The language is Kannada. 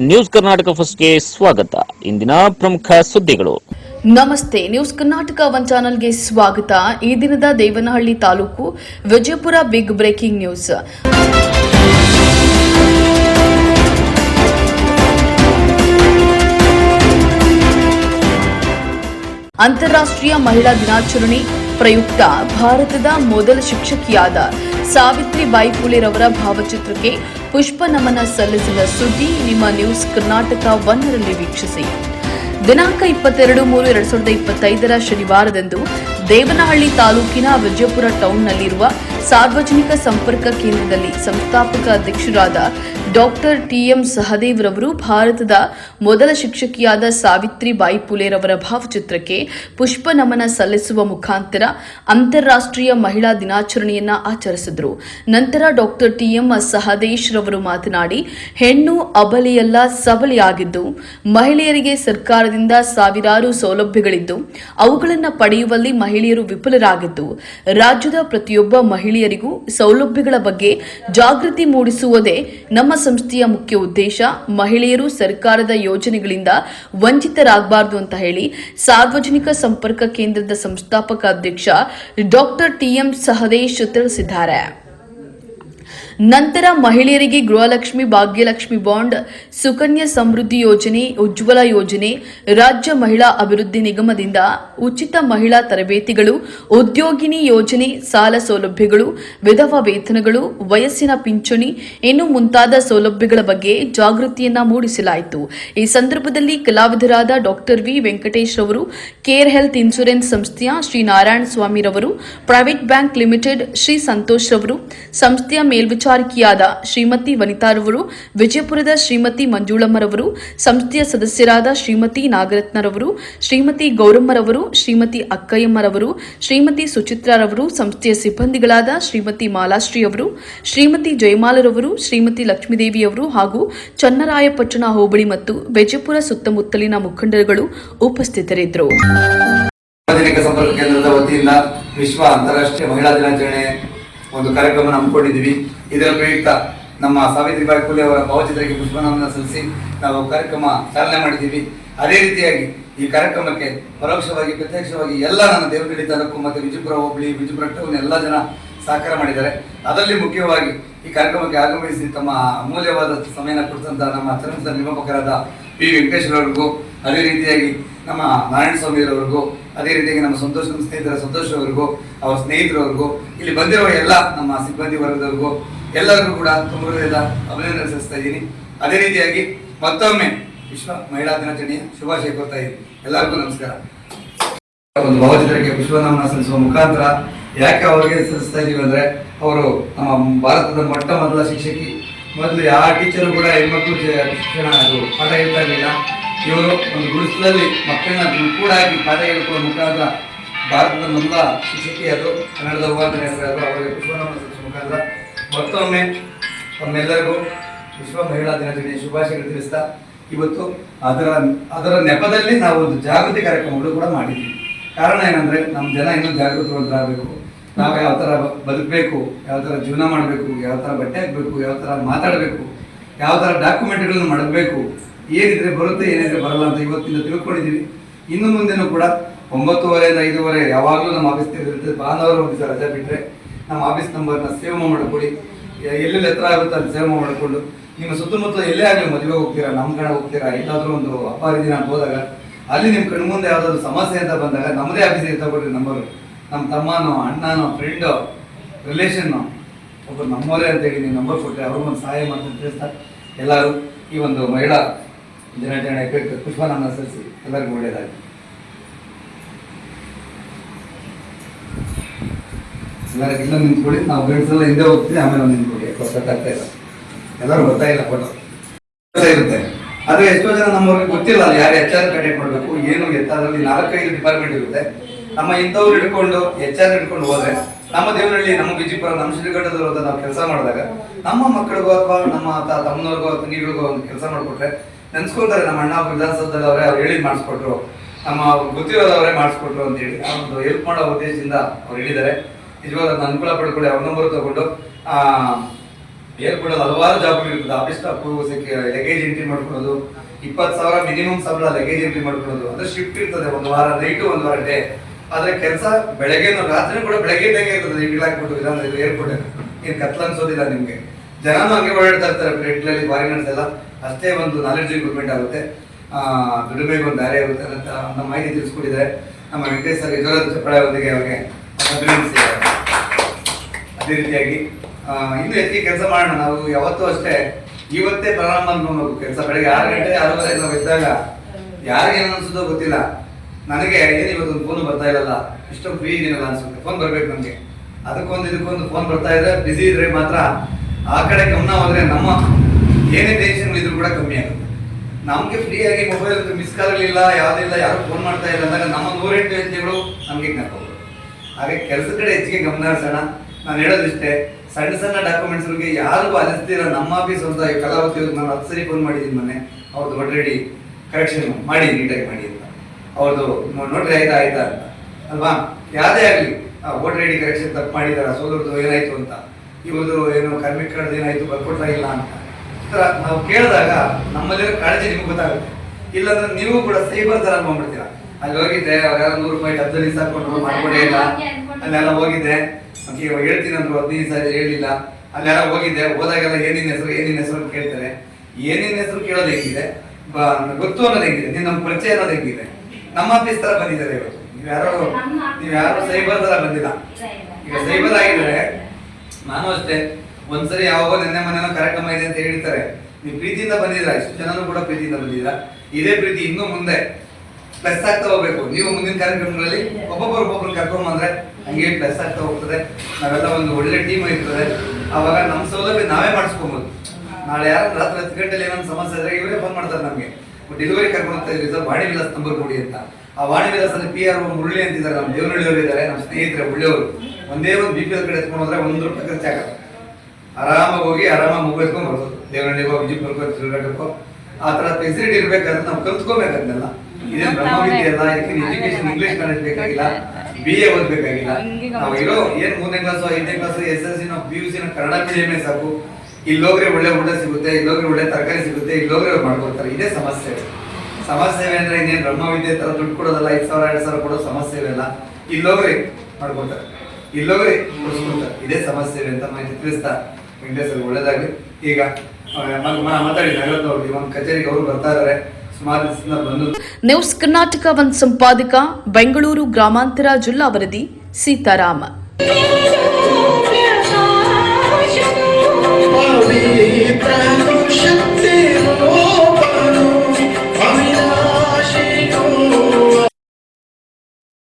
ನ್ಯೂಸ್ ಕರ್ನಾಟಕ ಫಸ್ಟ್ಗೆ ಸ್ವಾಗತ. ಇಂದಿನ ಪ್ರಮುಖ ಸುದ್ದಿಗಳು. ನಮಸ್ತೆ, ನ್ಯೂಸ್ ಕರ್ನಾಟಕ ಒನ್ ಚಾನಲ್ಗೆ ಸ್ವಾಗತ. ಈ ದಿನದ Devanahalli taluk Vijayapura big breaking news. ಅಂತಾರಾಷ್ಟ್ರೀಯ ಮಹಿಳಾ ದಿನಾಚರಣೆ ಪ್ರಯುಕ್ತ ಭಾರತದ ಮೊದಲ ಶಿಕ್ಷಕಿಯಾದ ಸಾವಿತ್ರಿ ಸಾವಿತ್ರಿಬಾಯಿ ಫುಲೆರವರ ಭಾವಚಿತ್ರಕ್ಕೆ ಪುಷ್ಪ ನಮನ ಸಲ್ಲಿಸಿದ ಸುದ್ದಿ ನಿಮ್ಮ ನ್ಯೂಸ್ ಕರ್ನಾಟಕ ಒನ್ನರಲ್ಲಿ ವೀಕ್ಷಿಸಿ. ದಿನಾಂಕ ಇಪ್ಪತ್ತೆರಡು ಮೂರು ಎರಡ್ ಸಾವಿರದ ಇಪ್ಪತ್ತೈದರ ಶನಿವಾರದಂದು ದೇವನಹಳ್ಳಿ ತಾಲೂಕಿನ ವಿಜಯಪುರ ಟೌನ್ನಲ್ಲಿರುವ ಸಾರ್ವಜನಿಕ ಸಂಪರ್ಕ ಕೇಂದ್ರದಲ್ಲಿ ಸಂಸ್ಥಾಪಕ ಅಧ್ಯಕ್ಷರಾದ ಡಾಕ್ಟರ್ ಟಿಎಂ ಸಹದೇವ್ರವರು ಭಾರತದ ಮೊದಲ ಶಿಕ್ಷಕಿಯಾದ ಸಾವಿತ್ರಿಬಾಯಿ ಪುಲೆರವರ ಭಾವಚಿತ್ರಕ್ಕೆ ಪುಷ್ಪ ನಮನ ಸಲ್ಲಿಸುವ ಮುಖಾಂತರ ಅಂತಾರಾಷ್ಟ್ರೀಯ ಮಹಿಳಾ ದಿನಾಚರಣೆಯನ್ನ ಆಚರಿಸಿದರು. ನಂತರ ಡಾಕ್ಟರ್ ಟಿಎಂ ಸಹದೇಶ್ ರವರು ಮಾತನಾಡಿ, ಹೆಣ್ಣು ಅಬಲಿಯಲ್ಲ ಸಬಲಿಯಾಗಿದ್ದು, ಮಹಿಳೆಯರಿಗೆ ಸರ್ಕಾರದಿಂದ ಸಾವಿರಾರು ಸೌಲಭ್ಯಗಳಿದ್ದು, ಅವುಗಳನ್ನು ಪಡೆಯುವಲ್ಲಿ ಮಹಿಳೆಯರು ವಿಫಲರಾಗಿದ್ದು, ರಾಜ್ಯದ ಪ್ರತಿಯೊಬ್ಬ ಮಹಿಳೆಯರಿಗೂ ಸೌಲಭ್ಯಗಳ ಬಗ್ಗೆ ಜಾಗೃತಿ ಮೂಡಿಸುವುದೇ ನಮ್ಮ ಸಂಸ್ಥೆಯ ಮುಖ್ಯ ಉದ್ದೇಶ ಮಹಿಳೆಯರು ಸರ್ಕಾರದ ಯೋಜನೆಗಳಿಂದ ವಂಚಿತರಾಗಬಾರದು ಅಂತ ಹೇಳಿ ಸಾರ್ವಜನಿಕ ಸಂಪರ್ಕ ಕೇಂದ್ರದ ಸಂಸ್ಥಾಪಕ ಅಧ್ಯಕ್ಷ ಡಾಕ್ಟರ್ ಟಿಎಂ ಸಹದೇಶ್ ತಿಳಿಸಿದ್ದಾರೆ ನಂತರ ಮಹಿಳೆಯರಿಗೆ ಗೃಹಲಕ್ಷ್ಮಿ, ಭಾಗ್ಯಲಕ್ಷ್ಮಿ ಬಾಂಡ್, ಸುಕನ್ಯಾ ಸಮೃದ್ಧಿ ಯೋಜನೆ, ಉಜ್ವಲ ಯೋಜನೆ, ರಾಜ್ಯ ಮಹಿಳಾ ಅಭಿವೃದ್ಧಿ ನಿಗಮದಿಂದ ಉಚಿತ ಮಹಿಳಾ ತರಬೇತಿಗಳು ಉದ್ಯೋಗಿನಿ ಯೋಜನೆ, ಸಾಲ ಸೌಲಭ್ಯಗಳು, ವಿಧವಾ ವೇತನಗಳು, ವಯಸ್ಸಿನ ಪಿಂಚಣಿ, ಇನ್ನು ಮುಂತಾದ ಸೌಲಭ್ಯಗಳ ಬಗ್ಗೆ ಜಾಗೃತಿಯನ್ನ ಮೂಡಿಸಲಾಯಿತು. ಈ ಸಂದರ್ಭದಲ್ಲಿ ಕಲಾವಿದರಾದ ಡಾಕ್ಟರ್ ವಿ ವೆಂಕಟೇಶ್ ಅವರು ಕೇರ್ ಹೆಲ್ತ್ ಇನ್ಶೂರೆನ್ಸ್ ಸಂಸ್ಥೆಯ Shri Narayana ಸ್ವಾಮಿರವರು private bank limited Shri Santosh ರವರು, ಸಂಸ್ಥೆಯ ಮೇಲ್ವಿಚಾರಕಿಯಾದ ಶ್ರೀಮತಿ ವನಿತಾರವರು ವಿಜಯಪುರದ ಶ್ರೀಮತಿ ಮಂಜುಳಮ್ಮರವರು, ಸಂಸ್ಥೆಯ ಸದಸ್ಯರಾದ ಶ್ರೀಮತಿ ನಾಗರತ್ನರವರು, ಶ್ರೀಮತಿ ಗೌರಮ್ಮರವರು, ಶ್ರೀಮತಿ ಅಕ್ಕಯ್ಯಮ್ಮರವರು, ಶ್ರೀಮತಿ ಸುಚಿತ್ರಾರವರು ಸಂಸ್ಥೆಯ ಸಿಬ್ಬಂದಿಗಳಾದ ಶ್ರೀಮತಿ ಮಾಲಾಶ್ರೀ ಅವರು ಶ್ರೀಮತಿ ಜಯಮಾಲರವರು, ಶ್ರೀಮತಿ ಲಕ್ಷ್ಮೀದೇವಿಯವರು ಹಾಗೂ ಚನ್ನರಾಯಪಟ್ಟಣ ಹೋಬಳಿ ಮತ್ತು ವಿಜಯಪುರ ಸುತ್ತಮುತ್ತಲಿನ ಮುಖಂಡರುಗಳು ಉಪಸ್ಥಿತರಿದ್ದರು. ಸಾರ್ವಜನಿಕ ಸಂಪರ್ಕ ಕೇಂದ್ರದ ವತಿಯಿಂದ ವಿಶ್ವ ಅಂತಾರಾಷ್ಟ್ರೀಯ ಮಹಿಳಾ ದಿನಾಚರಣೆ ಒಂದು ಕಾರ್ಯಕ್ರಮ ಹಮ್ಮಿಕೊಂಡಿದ್ದೀವಿ. ಇದರ ಪ್ರಯುಕ್ತ ನಮ್ಮ ಸಾವಿತ್ರಿಬಾಯಿ ಫುಲೆ ಅವರ ಭಾವಚಿತ್ರಕ್ಕೆ ಪುಷ್ಪನಮನ ಸಲ್ಲಿಸಿ ನಾವು ಕಾರ್ಯಕ್ರಮ ಚಾಲನೆ ಮಾಡಿದ್ದೀವಿ. ಅದೇ ರೀತಿಯಾಗಿ ಈ ಕಾರ್ಯಕ್ರಮಕ್ಕೆ ಪರೋಕ್ಷವಾಗಿ, ಪ್ರತ್ಯಕ್ಷವಾಗಿ ಎಲ್ಲ ನನ್ನ ದೇವನಹಳ್ಳಿ ತಾಲೂಕು ಮತ್ತು ವಿಜಯಪುರ ಹೋಬಳಿ, ವಿಜಯಪುರ ಟೌನ್ ಎಲ್ಲ ಜನ ಸಹಕಾರ ಮಾಡಿದ್ದಾರೆ. ಅದರಲ್ಲಿ ಮುಖ್ಯವಾಗಿ ಈ ಕಾರ್ಯಕ್ರಮಕ್ಕೆ ಆಗಮಿಸಿ ತಮ್ಮ ಅಮೂಲ್ಯವಾದ ಸಮಯನ ಕೊಡಿಸಿದಂಥ ನಮ್ಮ ಚಲನಚಿತ್ರ ನಿರ್ಮಾಪಕರಾದ ಪಿ ವೆಂಕಟೇಶ್ವರವ್ರಿಗೂ, ಅದೇ ರೀತಿಯಾಗಿ ನಮ್ಮ ನಾರಾಯಣ ಸ್ವಾಮಿಯವರಿಗೂ ಅದೇ ರೀತಿಯಾಗಿ ನಮ್ಮ ಸಂತೋಷ್ ಸ್ನೇಹಿತರ ಸಂತೋಷ್ ಅವರಿಗೂ, ಅವರ ಸ್ನೇಹಿತರವರೆಗೂ, ಇಲ್ಲಿ ಬಂದಿರುವ ಎಲ್ಲ ನಮ್ಮ ಸಿಬ್ಬಂದಿ ವರ್ಗದವರಿಗೂ, ಎಲ್ಲರಿಗೂ ಕೂಡ ತುಂಬ ಅಭಿನಂದನೆ ಸಲ್ಲಿಸ್ತಾ ಇದ್ದೀನಿ. ಅದೇ ರೀತಿಯಾಗಿ ಮತ್ತೊಮ್ಮೆ ವಿಶ್ವ ಮಹಿಳಾ ದಿನಾಚರಣೆಯ ಶುಭಾಶಯ ಕೋರ್ತಾ ಇದ್ದೀನಿ. ಎಲ್ಲರಿಗೂ ನಮಸ್ಕಾರ. ಒಂದು ಭಾವಚಿತ್ರಕ್ಕೆ ಪುಷ್ಪನಮನ ಸಲ್ಲಿಸುವ ಮುಖಾಂತರ ಯಾಕೆ ಅವರಿಗೆ ಸಲ್ಲಿಸ್ತಾ ಇದೀವಿ ಅಂದ್ರೆ, ಅವರು ನಮ್ಮ ಭಾರತದ ಮೊಟ್ಟ ಮೊದಲ ಶಿಕ್ಷಕಿ, ಮೊದಲು ಯಾವ ಟೀಚರು ಕೂಡ ಹೆಣ್ಮಕ್ಳು ಶಿಕ್ಷಣ ಅದು ಪಾಠ ಹೇಳ್ತಾ ಇರಲಿಲ್ಲ. ಇವರು ಒಂದು ಗುಡಿಸಲಲ್ಲಿ ಮಕ್ಕಳನ್ನ ಹಾಕಿ ಪಾಠ ಹೇಳ್ಕೊಳ್ಳೋ ಮುಖಾಂತರ ಭಾರತದ ಮೊದಲ ಶಿಕ್ಷಕಿಯರು ಕನ್ನಡದ ರೂಪಾಂತರ ಹೆಸರು ಅವರಿಗೆ ಪುಷ್ಪನಮನ ಮುಖಾಂತರ ಮತ್ತೊಮ್ಮೆ ತಮ್ಮೆಲ್ಲರಿಗೂ ವಿಶ್ವ ಮಹಿಳಾ ದಿನಾಚರಣೆಯ ಶುಭಾಶಯಗಳು ತಿಳಿಸ್ತಾ, ಇವತ್ತು ಅದರ ಅದರ ನೆಪದಲ್ಲಿ ನಾವು ಒಂದು ಜಾಗೃತಿ ಕಾರ್ಯಕ್ರಮಗಳು ಕೂಡ ಮಾಡಿದ್ದೀವಿ ಕಾರಣ ಏನಂದ್ರೆ ನಮ್ಮ ಜನ ಇನ್ನೂ ಜಾಗೃತವಂತರಾಗಬೇಕು. ನಾವು ಯಾವ ಥರ ಬದುಕಬೇಕು, ಯಾವ ಥರ ಜೀವನ ಮಾಡಬೇಕು, ಯಾವ ಥರ ಬಟ್ಟೆ ಹಾಕಬೇಕು, ಯಾವ ಥರ ಮಾತಾಡಬೇಕು, ಯಾವ ಥರ ಡಾಕ್ಯುಮೆಂಟ್ಗಳನ್ನು ಮಾಡಬೇಕು ಏನಿದ್ರೆ ಬರುತ್ತೆ, ಏನಿದ್ರೆ ಬರಲ್ಲ ಅಂತ ಇವತ್ತಿಂದ ತಿಳ್ಕೊಂಡಿದ್ದೀವಿ ಇನ್ನು ಮುಂದೆನೂ ಕೂಡ ಒಂಬತ್ತುವರೆಯಿಂದ ಐದೂವರೆ ಯಾವಾಗಲೂ ನಮ್ಮ ಆಫೀಸ್ ಇರುತ್ತೆ. ಭಾನುವಾರ ಒಂದು ದಿವಸ ರಜಾ ಬಿಟ್ಟರೆ ನಮ್ಮ ಆಫೀಸ್ ನಂಬರ್ನ ಸೇವ್ ಮಾಡ್ಕೊಳ್ಳಿ ಎಲ್ಲೆಲ್ಲಿ ಹತ್ರ ಆಗುತ್ತೆ ಅಲ್ಲಿ ಸೇವ್ ಮಾಡಿಕೊಂಡು. ನಿಮ್ಮ ಸುತ್ತಮುತ್ತ ಎಲ್ಲೇ ಆಗಲಿ ಮದುವೆ ಹೋಗ್ತೀರಾ, ನಮ್ಮ ಕಡೆ ಹೋಗ್ತೀರಾ, ಎಲ್ಲಾದರೂ ಒಂದು ಅಪಾರ ದಿನ ಹೋದಾಗ, ಅಲ್ಲಿ ನಿಮ್ಮ ಕಣ್ಣು ಮುಂದೆ ಯಾವುದಾದ್ರು ಸಮಸ್ಯೆ ಅಂತ ಬಂದಾಗ ನಮ್ಮದೇ ಆಫೀಸಿಗೆ ತಗೊಳ್ರಿ ನಂಬರು ನಮ್ಮ ತಮ್ಮನೋ, ಅಣ್ಣನೋ ಫ್ರೆಂಡು ರಿಲೇಷನ್ನು ಒಬ್ಬರು ನಮ್ಮವರೇ ಅಂತ ಹೇಳಿ ನೀವು ನಂಬರ್ ಕೊಟ್ಟರೆ ಅವ್ರಿಗೊಂದು ಸಹಾಯ ಮಾಡ್ತಾರೆ ತಿಳಿಸ್ತಾ ಎಲ್ಲರೂ ಈ ಒಂದು ಮಹಿಳಾ ದಿನಾಚರಣೆ ಪುಷ್ಪ ಪುಷ್ಪನಮನ ಸಲ್ಲಿಸಿ. ಎಲ್ಲರಿಗೂ ಒಳ್ಳೆಯದಾಗಲಿ ಎಲ್ಲರಿಗೂ ಇಲ್ಲ ನಿಂತ್ಕೊಳ್ಳಿ. ನಾವು ಫ್ರೆಂಡ್ಸ್ ಎಲ್ಲ ಹಿಂದೆ ಹೋಗ್ತೀವಿ, ಆಮೇಲೆ ನಿಂತ್ಕೊಳ್ಳಿ. ಗೊತ್ತಾಗ್ತಾ ಇಲ್ಲ. ಎಲ್ಲರೂ ಗೊತ್ತಾ ಇಲ್ಲ ಫೋಟೋ. ಇರುತ್ತೆ. ಆದರೆ ಎಷ್ಟೋ ಜನ ನಮ್ಮವ್ರಿಗೆ ಗೊತ್ತಿಲ್ಲ ಅಲ್ಲಿ ಯಾರು ಎಚ್ ಆರ್ ಕಂಡಕ್ಟ್ ಮಾಡಬೇಕು, ಏನು ಎತ್ತ, ಅದರಲ್ಲಿ ನಾಲ್ಕೈದು ಡಿಪಾರ್ಟ್ಮೆಂಟ್ ಇರುತ್ತೆ. ನಮ್ಮ ಇಂಥವ್ರು ಹಿಡ್ಕೊಂಡು, ಎಚ್ ಆರ್ ಹಿಡ್ಕೊಂಡು ಹೋದ್ರೆ, ನಮ್ಮ ದೇವರಲ್ಲಿ ನಮ್ಮ ವಿಜಯಪುರ ನಮ್ಮ ಶ್ರೀಗಂಧದವ್ರು ಅಂತ ನಾವು ಕೆಲಸ ಮಾಡಿದಾಗ, ನಮ್ಮ ಮಕ್ಕಳಿಗೂ ಅಥವಾ ನಮ್ಮ ತಮ್ಮನವ್ರಿಗೋ ಅಥವಾ ಒಂದು ಕೆಲಸ ಮಾಡಿಕೊಟ್ರೆ ನೆನ್ಸ್ಕೊಳ್ತಾರೆ ನಮ್ಮ ಅಣ್ಣ ವಿಧಾನಸೌಧದಲ್ಲಿ ಅವರೇ ಹೇಳಿ ಮಾಡಿಸ್ಕೊಟ್ರು. ನಮ್ಮ ಗೊತ್ತಿರೋದವರೇ ಮಾಡಿಸ್ಕೊಟ್ರು ಅಂತ ಹೇಳಿ ಆ ಒಂದು ಹೆಲ್ಪ್ ಮಾಡೋ ಉದ್ದೇಶದಿಂದ ಅವ್ರು ಹೇಳಿದ್ದಾರೆ. ನಿಜವಾದ ಅನುಕೂಲ ಪಡ್ಕೊಳ್ಳಿ, ಅವ್ರ ನಂಬರ್ ತಗೊಂಡು. ಆ ಏರ್ಪೋರ್ಟ್ ಹಲವಾರು ಜಾಬ್ಗಳು ಇರ್ತದೆ. ಆಫೀಸ್ ಸ್ಟಾಫ್ ಲಗೇಜ್ ಎಂಟ್ರಿ ಮಾಡ್ಕೊಳ್ಳೋದು. ಇಪ್ಪತ್ತು ಸಾವಿರ ಮಿನಿಮಮ್ ಸಂಬಳ ಲಗೇಜ್ ಎಂಟ್ರಿ ಮಾಡ್ಕೊಳ್ಳೋದು. ಅಂದ್ರೆ ಶಿಫ್ಟ್ ಇರ್ತದೆ, ಒಂದು ವಾರ ನೈಟು ಒಂದು ವಾರ ಡೇ ಆದ್ರೆ ಕೆಲಸ ಬೆಳಗ್ಗೆ ರಾತ್ರಿ ಕೂಡ ಬೆಳಗ್ಗೆ ಇದ್ದಂಗೆ ಇರ್ತದೆ. ಇಡ್ಲಿ ಹಾಕ್ಬಿಟ್ಟು ಇಲ್ಲ ಏರ್ಪೋರ್ಟ್ ಏನು ಕತ್ಲ ಅನ್ಸೋದಿಲ್ಲ ನಿಮ್ಗೆ. ಜನನು ಹಂಗೆ ಓಡಾಡ್ತಾ ಇರ್ತಾರೆ ಫ್ಲೈಟ್ಗಳಲ್ಲಿ ಫಾರಿನರ್ಸ್ ಎಲ್ಲ, ಅಷ್ಟೇ ಒಂದು ನಾಲೆಡ್ಜ್ ಇಂಪ್ರೂವ್ಮೆಂಟ್ ಆಗುತ್ತೆ. ದುಡಿಮೆಗೆ ಒಂದು ದಾರಿ ಆಗುತ್ತೆ ಅಂತ ನಮ್ಮ ಮಾಹಿತಿ ತಿಳಿಸ್ಕೊಟ್ಟಿದ್ದಾರೆ. ನಮ್ಮ ವೆಂಕಟೇಶ್ ಸರ್ ಜೋರದ ಅವರಿಗೆ ಅವರಿಗೆ ಅಭಿನಂದಿಸಿದ್ದಾರೆ ಅದೇ ರೀತಿಯಾಗಿ ಇನ್ನೂ ಹೆಚ್ಚಿಗೆ ಕೆಲಸ ಮಾಡೋಣ. ನಾವು ಯಾವತ್ತೂ ಅಷ್ಟೇ ಇವತ್ತೇ ಪ್ರಾರಂಭ ಅನ್ಕೊಬೇಕು. ಕೆಲಸ ಬೆಳಗ್ಗೆ ಆರು ಗಂಟೆ, ಆರೂವರೆ ನಾವು ಇದ್ದಾಗ ಯಾರಿಗೆ ಏನು ಅನ್ಸುತ್ತೋ ಗೊತ್ತಿಲ್ಲ. ನನಗೆ ಏನು ಇವತ್ತೊಂದು ಫೋನ್ ಬರ್ತಾ ಇಲ್ಲಲ್ಲ, ಇಷ್ಟೊಂದು ಫ್ರೀ ಇದೀನಲ್ಲ ಅನ್ಸುತ್ತೆ. ಫೋನ್ ಬರ್ಬೇಕು ನನಗೆ ಅದಕ್ಕೊಂದು, ಇದಕ್ಕೊಂದು ಫೋನ್ ಬರ್ತಾ ಇದ್ರೆ ಬಿಸಿ ಇದ್ರೆ ಮಾತ್ರ ಆ ಕಡೆ ಗಮನ ಹೋದ್ರೆ ನಮ್ಮ ಏನೇ ಟೆನ್ಷನ್ ಇದ್ರು ಕೂಡ ಕಮ್ಮಿ ಆಗುತ್ತೆ. ನಮಗೆ ಫ್ರೀ ಆಗಿ ಮೊಬೈಲ್ ಮಿಸ್ ಕಾಲ್ಗಳಿಲ್ಲ ಯಾವುದಿಲ್ಲ ಯಾರು ಫೋನ್ ಮಾಡ್ತಾ ಇಲ್ಲ ಅಂದಾಗ ನಮ್ಮ ನೂರೆಂಟು ವ್ಯಕ್ತಿಗಳು ನಮಗೆ ಜ್ಞಾಪಕ ಹಾಗೆ ಕೆಲಸದ ಕಡೆ ಹೆಚ್ಚಿಗೆ ಗಮನ ಹರಿಸೋಣ. ನಾನು ಹೇಳೋದಿಷ್ಟೇ ಸಣ್ಣ ಸಣ್ಣ ಡಾಕ್ಯುಮೆಂಟ್ಸ್ಗಳಿಗೆ ಯಾರಿಗೂ ಅಲಿಸ್ತಿರ ನಮ್ಮ ಆಫೀಸ್ ಅಂತ ಕಲಾವತಿ ನಾನು ಹತ್ತು ಸರಿ ಫೋನ್ ಮಾಡಿದ್ದೀನಿ ಮೊನ್ನೆ. ಅವ್ರದ್ದು ಆಲ್ರೆಡಿ ಕರೆಕ್ಷನ್ ಮಾಡಿ, ನೀಟಾಗಿ ಮಾಡಿ ಅಂತ. ಅವ್ರದ್ದು ನೋಡ್ರಿ ಆಯ್ತಾ ಆಯ್ತಾ ಅಂತ. ಅಲ್ವಾ? ಯಾವುದೇ ಆಗಲಿ, ಆ ಐ ಡಿ ಕರೆಕ್ಷನ್ ತಪ್ಪು ಮಾಡಿದಾರ, ಸೋದರದ್ದು ಏನಾಯ್ತು ಅಂತ. ಇವ್ರದ್ದು ಏನು ಕಾರ್ಮಿಕರ ಏನಾಯ್ತು ಬರ್ಕೊಡ್ತಾ ಇಲ್ಲ ಅಂತ. ಈ ಥರ ನಾವು ಕೇಳಿದಾಗ ನಮ್ಮಲ್ಲಿರೋ ಕಾಳಜಿ ನಿಮ್ಗೆ ಗೊತ್ತಾಗುತ್ತೆ. ಇಲ್ಲಾಂದ್ರೆ ನೀವು ಕೂಡ ಸೈಬರ್ ತರ ಬಂದ್ಬಿಡ್ತೀರಾ. ಅಲ್ಲಿ ಹೋಗಿದ್ದೆ ಅವ್ರ ನೂರು ರೂಪಾಯಿ ಡಬ್ಬಲ್ಲಿ ಸಾಕೊಂಡು ಮಾಡ್ಕೊಂಡೇ ಇಲ್ಲ. ಅಲ್ಲೆಲ್ಲ ಹೋಗಿದ್ದೆ ಇವಾಗ ಹೇಳ್ತೀನಿ ಅಂದ್ರು ಹದಿನೈದು ಸಾವಿರ ಹೇಳಿಲ್ಲ. ಅಲ್ಲೆಲ್ಲ ಹೋಗಿದ್ದೆ ಹೋದಾಗೆಲ್ಲ ಏನಿನ ಹೆಸರು ಏನಿನ ಹೆಸರು ಅಂತ ಕೇಳ್ತಾರೆ. ಏನಿನ ಹೆಸರು ಕೇಳೋದು ಹೆಂಗಿದೆ? ಗೊತ್ತು ಅನ್ನೋದು ಹೆಂಗಿದೆ? ನೀನ್ ನಮ್ಮ ಪರಿಚಯ ಅನ್ನೋದು ಹೆಂಗಿದೆ? ನಮ್ಮ ಆಫೀಸ್ ತರ ಬಂದಿದ್ದಾರೆ ಇವತ್ತು ನೀವು ಯಾರೋ ನೀವು ಯಾರು ಸೈಬರ್ ತರ ಬಂದಿಲ್ಲ. ಈಗ ಸೈಬರ್ ಆಗಿದ್ರೆ ನಾನು ಅಷ್ಟೇ. ಒಂದ್ಸರಿ ಯಾವಾಗ ನಿನ್ನೆ ಮನೆನೋ ಕಾರ್ಯಕ್ರಮ ಇದೆ ಅಂತ ಹೇಳ್ತಾರೆ ನೀವು ಪ್ರೀತಿಯಿಂದ ಬಂದಿದ್ರ ಇಷ್ಟು ಜನನು ಕೂಡ ಪ್ರೀತಿಯಿಂದ ಬಂದಿದ್ರ ಇದೇ ಪ್ರೀತಿ ಇನ್ನು ಮುಂದೆ ಪ್ಲಸ್ ಆಗ್ತಾ ಹೋಗ್ಬೇಕು. ನೀವು ಮುಂದಿನ ಕಾರ್ಯಕ್ರಮಗಳಲ್ಲಿ ಒಬ್ಬೊಬ್ಬರು ಒಬ್ಬೊಬ್ರು ಕರ್ಕೊಂಡ್ ಬಂದ್ರೆ ಹಂಗೆ ಪ್ಲಸ್ ಆಗ್ತಾ ಹೋಗ್ತದೆ. ನಾವೆಲ್ಲ ಒಂದು ಒಳ್ಳೆ ಟೀಮ್ ಇರ್ತದೆ ಅವಾಗ ನಮ್ಮ ಸೌಲಭ್ಯ ನಾವೇ ಮಾಡಿಸ್ಕೊಬೋದು. ನಾಳೆ ಯಾರು ರಾತ್ರಿ ಹತ್ತು ಗಂಟೆಲಿ ಏನೊಂದು ಸಮಸ್ಯೆ ಇದ್ರೆ ಇವರೇ ಫೋನ್ ಮಾಡ್ತಾರೆ ನಮಗೆ. ಡೆಲಿವರಿ ಕರ್ಕೊಂಡು ಹೋಗ್ತಾ ಇದ್ರಿ ಸರ್ ಬಾಡಿ ವಿಲಾಸ್ ನಂಬರ್ ಕೊಡಿ ಅಂತ. ಆ ವಾಣಿ ವಿಲಾಸನ ಪಿ ಆರ್ ಮುರಳಿ ಅಂತಿದ್ದಾರೆ. ನಮ್ಮ ದೇವನಹಳ್ಳಿಯವರು ಇದ್ದಾರೆ ನಮ್ಮ ಸ್ನೇಹಿತರೆ ಒಳ್ಳೆಯವರು ಒಂದೇ ಒಂದು ಬಿ ಪಿ ಎಲ್ ಕಡೆ ಎತ್ಕೊಂಡು ಹೋದ್ರೆ ಒಂದು ರೂಪಾಯಿ ಖರ್ಚಾಗಲ್ಲ ಆರಾಮಾಗಿ ಹೋಗಿ ಆರಾಮಾಗಿ ಮುಗಿಸ್ಕೊಂಡು ಎತ್ಕೊಂಡು ಬರ್ಬೋದು ದೇವನಹಳ್ಳಿಗೋ ವಿಜಯಪುರಕ್ಕೋ ತಿರುಗಾಟಕ್ಕೋ ಆ ಥರ ಫೆಸಿಲಿಟಿ ಇರಬೇಕಾದ್ರೆ ನಾವು ಕಲ್ತ್ಕೋಬೇಕಂತೆಲ್ಲ ಇದೇನು ಬ್ರಹ್ಮವಿದ್ಯೆ ಅಲ್ಲ ಇದಕ್ಕೆ ಎಜುಕೇಶನ್ ಇಂಗ್ಲಿಷ್ ಕಾಲೇಜ್ ಬೇಕಾಗಿಲ್ಲ ಬಿ ಎ ಓದ್ಬೇಕಾಗಿಲ್ಲ. ನಾವು ಇರೋ ಏನು ಮೂರನೇ ಕ್ಲಾಸ್ ಐದನೇ ಕ್ಲಾಸ್ ಎಸ್ ಎಸ್ ಸಿ ನಾವು ಪಿ ಯು ಸಿನ ಕನ್ನಡ ಮೀಡಿಯಮೇ ಸಾಕು. ಇಲ್ಲೋಗ್ರೆ ಒಳ್ಳೆ ಊಟ ಸಿಗುತ್ತೆ ಇಲ್ಲೋಗ್ರೆ ಒಳ್ಳೆ ತರಕಾರಿ ಸಿಗುತ್ತೆ ಇಲ್ಲೋಗ್ರೆ ಅವ್ರು ಮಾಡ್ಕೊಡ್ತಾರೆ ಇದೇ ಸಮಸ್ಯೆ. ಸಮಸ್ಯೆ ಸೇವೆ ಅಂದ್ರೆ ಇನ್ನೇನು ಬ್ರಹ್ಮ ವಿದ್ಯೆ ತರ ದುಡ್ಡು ಕೊಡೋದಲ್ಲ ಐದು ಸಾವಿರ ಎರಡು ಸಾವಿರ ಕೊಡೋ ಸಮಸ್ಯೆ ಸೇವೆ ಇಲ್ಲೋಗ್ರಿ ಮಾಡ್ಕೊತಾರೆ. ಇಲ್ಲೋಗ್ರಿ ಮುಗಿಸ್ಕೊಳ್ತಾರೆ ಇದೇ ಸಮಸ್ಯೆ ಅಂತ ಮಾಹಿತಿ ತಿಳಿಸ್ತಾ ವೆಂಕಟೇಶ್ವರ ಒಳ್ಳೇದಾಗ್ಲಿ. ಈಗ ನ್ಯೂಸ್ ಕರ್ನಾಟಕ ಒನ್ ಸಂಪಾದಕ ಬೆಂಗಳೂರು ಗ್ರಾಮಾಂತರ ಜಿಲ್ಲಾ ವರದಿ ಸೀತಾರಾಮ.